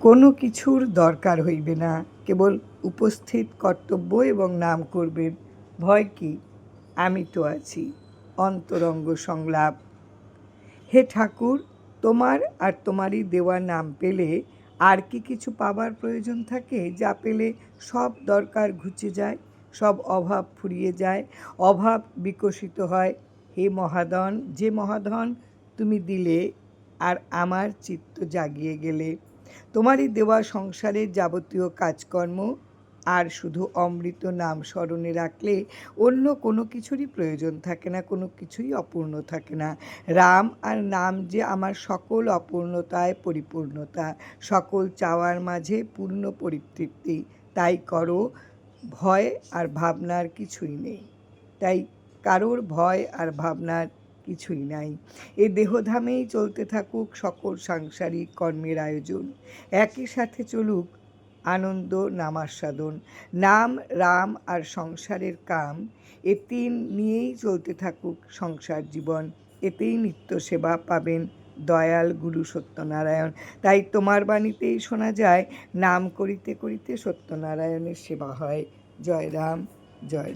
কোনো কিছুর দরকার হইবে না। কেবল উপস্থিত কর্তব্য এবং নাম করবেন। ভয় কি? আমি তো আছি। অন্তরঙ্গ সংলাপ। হে ঠাকুর, তোমার আর তোমারই দেওয়া নাম পেলে আর কি কিছু পাবার প্রয়োজন থাকে? যা পেলে সব দরকার ঘুচে যায়, সব অভাব ফুরিয়ে যায়, অভাব বিকশিত হয়। হে মহাধন, যে মহাধন তুমি দিলে আর আমার চিত্ত জাগিয়ে গেলে। তোমারই দেওয়া সংসারের যাবতীয় কাজকর্ম, আর শুধু অমৃত নাম স্মরণে রাখলে অন্য কোনো কিছুরই প্রয়োজন থাকে না, কোনো কিছুই অপূর্ণ থাকে না। রাম আর নাম যে আমার সকল অপূর্ণতায় পরিপূর্ণতা, সকল চাওয়ার মাঝে পূর্ণ পরিতৃপ্তি, তাই করো, ভয় আর ভাবনার কিছুই নেই। তাই কারোর ভয় আর ভাবনার কিছুই নাই। এ দেহধামেই চলতে থাকুক সকল সাংসারিক কর্মের আয়োজন। একই সাথে চলুক আনন্দ নামাস্বাদন নাম, রাম আর সংসারের কাম, এ তিন নিয়েই চলতে থাকুক সংসার জীবন। এতেই নিত্য সেবা পাবেন দয়াল গুরু সত্যনারায়ণ। তাই তোমার বাণীতেই শোনা যায়, নাম করিতে করিতে সত্যনারায়ণের সেবা হয়। জয় রাম, জয়